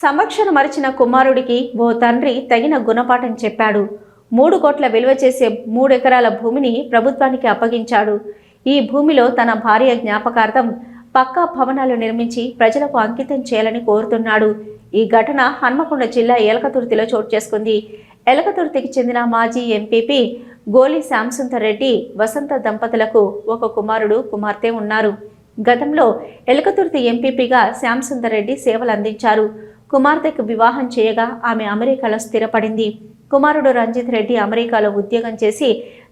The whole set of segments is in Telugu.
సంరక్షణ మరిచిన కుమారుడికి ఓ తండ్రి తగిన గుణపాఠం చెప్పాడు. మూడు కోట్ల విలువ చేసే మూడెకరాల భూమిని ప్రభుత్వానికి అప్పగించాడు. ఈ భూమిలో తన భార్య జ్ఞాపకార్థం పక్కా భవనాలు నిర్మించి ప్రజలకు అంకితం చేయాలని కోరుతున్నాడు. ఈ ఘటన హన్మకొండ జిల్లా ఏలకతుర్తిలో చోటు చేసుకుంది. ఎలకతుర్తికి చెందిన మాజీ ఎంపీపీ గోలి శ్యాంసుందర్ రెడ్డి వసంత దంపతులకు ఒక కుమారుడు కుమార్తె ఉన్నారు. గతంలో ఎలకతుర్తి ఎంపీపీగా శ్యాంసుందర్ రెడ్డి సేవలు అందించారు. కుమార్తెకు వివాహం చేయగా ఆమె అమెరికాలో స్థిరపడింది. కుమారుడు రంజిత్ రెడ్డి అమెరికాలో ఉద్యోగం చేసి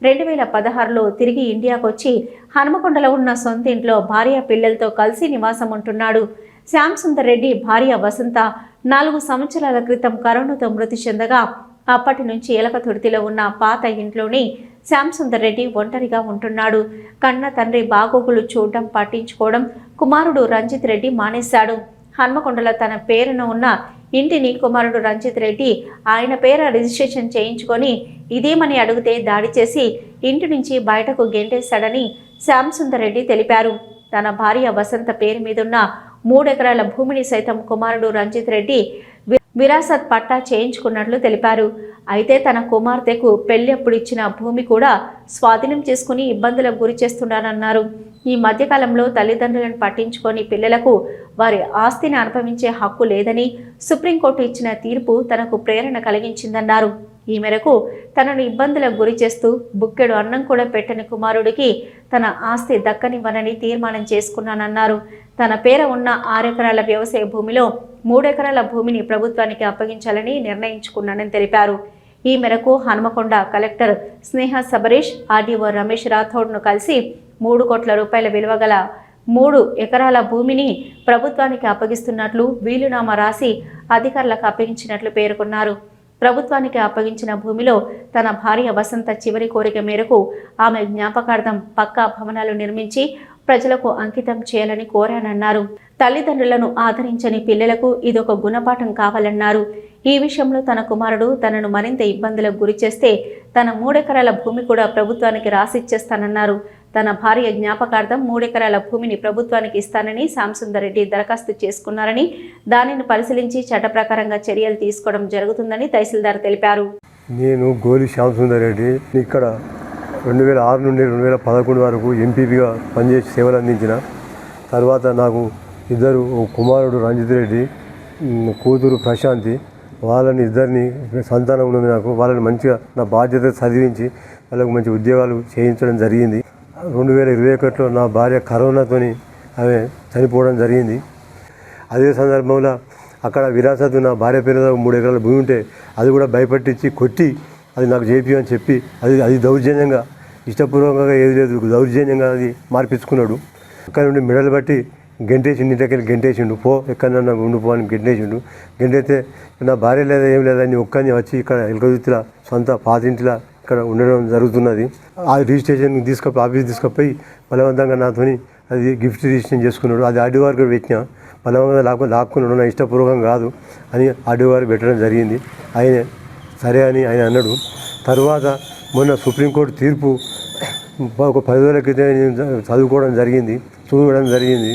రెండు వేల పదహారులో తిరిగి ఇండియాకు వచ్చి హనుమకొండలో ఉన్న సొంత ఇంట్లో భార్య పిల్లలతో కలిసి నివాసం ఉంటున్నాడు శ్యామ్ సుందర్ రెడ్డి భార్య వసంత నాలుగు సంవత్సరాల క్రితం కరోనాతో మృతి చెందగా అప్పటి నుంచి ఎలక తుడితిలో ఉన్న పాత ఇంట్లోనే శ్యామ్ సుందర్ రెడ్డి ఒంటరిగా ఉంటున్నాడు. కన్న తండ్రి బాగోగులు చూడడం పట్టించుకోవడం కుమారుడు రంజిత్ రెడ్డి మానేశాడు. హన్మకొండలో తన పేరున ఉన్న ఇంటిని కుమారుడు రంజిత్ రెడ్డి ఆయన పేర రిజిస్ట్రేషన్ చేయించుకొని ఇదేమని అడిగితే దాడి చేసి ఇంటి నుంచి బయటకు గెంటేశాడని శ్యామ్సుందర్ రెడ్డి తెలిపారు. తన భార్య వసంత పేరు మీదున్న మూడెకరాల భూమిని సైతం కుమారుడు రంజిత్ రెడ్డి విరాసత్ పట్టా చేయించుకున్నట్లు తెలిపారు. అయితే తన కుమార్తెకు పెళ్ళెప్పుడు ఇచ్చిన భూమి కూడా స్వాధీనం చేసుకుని ఇబ్బందులకు గురి చేస్తున్నారన్నారు ఈ మధ్యకాలంలో తల్లిదండ్రులను పట్టించుకొని పిల్లలకు వారి ఆస్తిని అనుభవించే హక్కు లేదని సుప్రీంకోర్టు ఇచ్చిన తీర్పు తనకు ప్రేరణ కలిగించిందన్నారు. ఈ మేరకు తనను ఇబ్బందులకు గురి చేస్తూ బుక్కెడు అన్నం కూడా పెట్టని కుమారుడికి తన ఆస్తి దక్కనివ్వనని తీర్మానం చేసుకున్నానన్నారు. తన పేర ఉన్న ఆరెకరాల వ్యవసాయ భూమిలో మూడెకరాల భూమిని ప్రభుత్వానికి అప్పగించాలని నిర్ణయించుకున్నానని తెలిపారు. ఈ మేరకు హనుమకొండ కలెక్టర్ స్నేహ సబరీష్ ఆర్డీఓ రమేష్ రాథోడ్ను కలిసి మూడు కోట్ల రూపాయల విలువ గల మూడు ఎకరాల భూమిని ప్రభుత్వానికి అప్పగిస్తున్నట్లు వీలునామా రాసి అధికారులకు అప్పగించినట్లు పేర్కొన్నారు. ప్రభుత్వానికి అప్పగించిన భూమిలో తన భార్య వసంత చివరి కోరిక మేరకు ఆమె జ్ఞాపకార్థం పక్కా భవనాలు నిర్మించి ప్రజలకు అంకితం చేయాలని కోరానన్నారు. తల్లిదండ్రులను ఆదరించని పిల్లలకు ఇదొక గుణపాఠం కావాలన్నారు. ఈ విషయంలో తన కుమారుడు తనను మరింత ఇబ్బందులకు గురి చేస్తే తన మూడెకరాల భూమి కూడా ప్రభుత్వానికి రాసిచ్చేస్తానన్నారు. తన భార్య జ్ఞాపకార్థం మూడెకరాల భూమిని ప్రభుత్వానికి ఇస్తానని శాంసుందర్ రెడ్డి దరఖాస్తు చేసుకున్నారని దానిని పరిశీలించి చట్ట ప్రకారంగా చర్యలు తీసుకోవడం జరుగుతుందని తహసీల్దార్ తెలిపారు. నేను గోలి శ్యామసుందర్ రెడ్డి ఇక్కడ రెండు వేల ఆరు నుండి రెండు వేల పదకొండు వరకు ఎంపీపీగా పనిచేసి సేవలు అందించిన తర్వాత నాకు ఇద్దరు కుమారుడు రంజిత్ రెడ్డి కూతురు ప్రశాంతి వాళ్ళని ఇద్దరిని సంతానం ఉన్నది నాకు వాళ్ళని మంచిగా నా బాధ్యత చదివించి వాళ్ళకు మంచి ఉద్యోగాలు చేయించడం జరిగింది. రెండు వేల ఇరవై ఒకటిలో నా భార్య కరోనాతోని ఆమె చనిపోవడం జరిగింది. అదే సందర్భంలో అక్కడ విరాసత్ నా భార్య పేరు మూడు ఎకరాల భూమి ఉంటే అది కూడా భయపట్టించి కొట్టి అది నాకు చేపి అని చెప్పి అది అది దౌర్జన్యంగా ఇష్టపూర్వకంగా ఏది లేదు దౌర్జన్యంగా అది మార్పించుకున్నాడు. అక్కడ నుండి మెడలు బట్టి గెంటేసిండు ఇంటికెళ్ళి గెంటేసిండు. పో ఎక్కడన్నా ఉండిపో అని గెంటేసిండు. గెంటైతే నా భార్య లేదా ఏం లేదా నీ ఒక్కని వచ్చి ఇక్కడ ఎలకదుత్తిల సొంత పాతింటిలా ఇక్కడ ఉండడం జరుగుతున్నది. ఆ రిజిస్ట్రేషన్ తీసుకపోయి ఆఫీస్ తీసుకపోయి బలవంతంగా నాతోని అది గిఫ్ట్ రిజిస్ట్రేషన్ చేసుకున్నాడు. అది ఆర్డీ వారికి పెట్టిన బలవంతంగా లాక్కు లాక్కున్నాడు నా ఇష్టపూర్వకం కాదు అని ఆర్డీ పెట్టడం జరిగింది. ఆయన సరే అని ఆయన అన్నాడు. తర్వాత మొన్న సుప్రీంకోర్టు తీర్పు ఒక పది రోజుల క్రితం చదువుకోవడం జరిగింది చూడడం జరిగింది.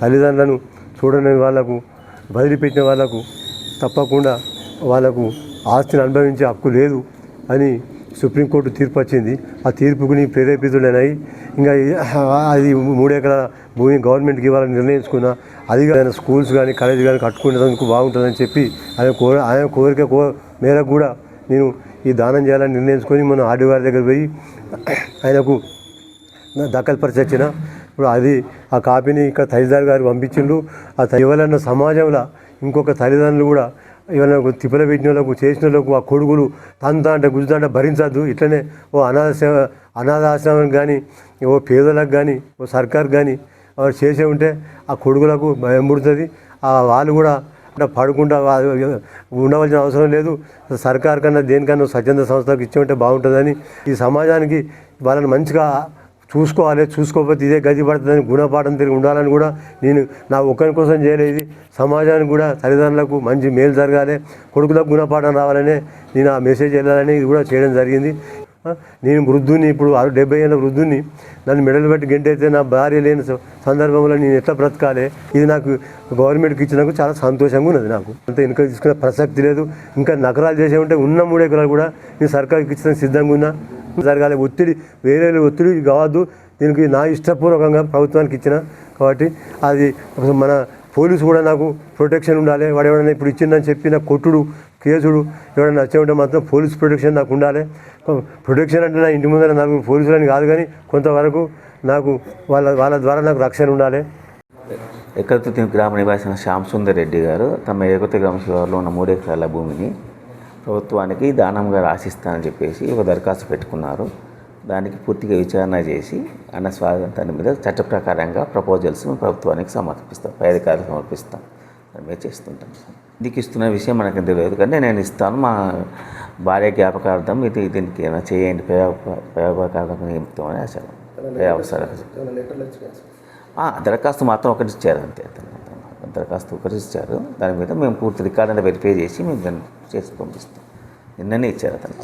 తల్లిదండ్రులను చూడని వాళ్ళకు వదిలిపెట్టిన వాళ్ళకు తప్పకుండా వాళ్ళకు ఆస్తిని అనుభవించే హక్కు లేదు అని సుప్రీంకోర్టు తీర్పు వచ్చింది. ఆ తీర్పుకు నీ ప్రేరేపితుడనై ఇంకా అది మూడు ఎకరాల భూమి గవర్నమెంట్కి ఇవ్వాలని నిర్ణయించుకున్నా అది ఆయన స్కూల్స్ కానీ కాలేజ్ కానీ కట్టుకునేందుకు బాగుంటుందని చెప్పి ఆయన కోర ఆయన కోరిక కో మేరకు కూడా నేను ఈ దానం చేయాలని నిర్ణయించుకొని మన ఆడివారి దగ్గర పోయి ఆయనకు దఖల్పరిచి వచ్చిన ఇప్పుడు అది ఆ కాపీని ఇక్కడ తల్లిదారు గారు పంపించిండు ఆ త- సమాజంలో ఇంకొక తల్లిదండ్రులు కూడా ఏమైనా తిప్పల పెట్టిన వాళ్ళకు చేసిన వాళ్ళకు ఆ కొడుకులు తంత అంటే గుజ్జు అంటే భరించద్దు. ఇట్లనే ఓ అనాథ అనాథాశ్రమం కానీ ఓ పేదలకు కానీ ఓ సర్కార్ కానీ వారు చేసే ఉంటే ఆ కొడుకులకు భయం పుడుతుంది. ఆ వాళ్ళు కూడా అంటే పడకుండా ఉండవలసిన అవసరం లేదు. సర్కార్ కన్నా దేనికన్నా స్వచ్ఛంద సంస్థలకు ఇచ్చి ఉంటే బాగుంటుందని ఈ సమాజానికి వాళ్ళని మంచిగా చూసుకోవాలి చూసుకోకపోతే ఇదే గది పడుతుందని గుణపాఠం తిరిగి ఉండాలని కూడా నేను నా ఒక్కరి కోసం చేయలేదు సమాజానికి కూడా తల్లిదండ్రులకు మంచి మేలు జరగాలి కొడుకులకు గుణపాఠం రావాలని నేను ఆ మెసేజ్ వెళ్ళాలని ఇది కూడా చేయడం జరిగింది. నేను వృద్ధుని ఇప్పుడు ఆరు డెబ్బై ఏళ్ళ వృద్ధుని నన్ను మెడలు పెట్టి గంటైతే నా భార్య లేని సందర్భంలో నేను ఎట్లా బ్రతకాలి? ఇది నాకు గవర్నమెంట్కి ఇచ్చినందుకు చాలా సంతోషంగా ఉన్నది నాకు. అంత ఇంకా తీసుకునే ప్రసక్తి లేదు. ఇంకా నగరాలు చేసే ఉంటే ఉన్న మూడు ఎకరాలు కూడా నేను సర్కార్కి ఇచ్చిన సిద్ధంగా ఉన్నా. జరగాలి. ఒత్తిడి వేరే ఒత్తిడి కావద్దు. దీనికి నా ఇష్టపూర్వకంగా ప్రభుత్వానికి ఇచ్చిన కాబట్టి అది మన పోలీసు కూడా నాకు ప్రొటెక్షన్ ఉండాలి. వాడు ఎవడైనా ఇప్పుడు ఇచ్చిందని చెప్పిన కొట్టుడు కేసుడు ఎవడైనా వచ్చే ఉంటే మాత్రం పోలీస్ ప్రొటెక్షన్ నాకు ఉండాలి. ప్రొటెక్షన్ అంటే నా ఇంటి ముందర నలుగురు పోలీసులని కాదు కానీ కొంతవరకు నాకు వాళ్ళ వాళ్ళ ద్వారా నాకు రక్షణ ఉండాలి. ఎక్కడతో గ్రామ నివాసిన శ్యామ్ సుందర్ రెడ్డి గారు తమ ఏకత గ్రామ శివారులో ఉన్న మూడు ఎకరాల భూమిని ప్రభుత్వానికి దానంగా రాసిస్తానని చెప్పేసి ఒక దరఖాస్తు పెట్టుకున్నారు. దానికి పూర్తిగా విచారణ చేసి అన్న స్వాతంత్రాన్ని మీద చట్ట ప్రకారంగా ప్రపోజల్స్ ప్రభుత్వానికి సమర్పిస్తాం. పై అధికారులకు సమర్పిస్తాం. మీద చేస్తుంటాం ఇందుకు ఇస్తున్న విషయం మనకు తెలియదు కానీ నేను ఇస్తాను. మా భార్య జ్ఞాపకార్థం ఇది దీనికి ఏమైనా చేయండి. ప్రయోగకార్థం నిమిత్తమని అసలు అవసరం ఆ, దరఖాస్తు మాత్రం ఒకటి ఇచ్చారు అంతే. దరఖాస్తు ఒకటి ఇచ్చారు దాని మీద మేము పూర్తి రికార్డ్ అంతా వెరిఫై చేసి మేము దాన్ని చేసి పంపిస్తాం. నిన్ననే ఇచ్చారు అతను.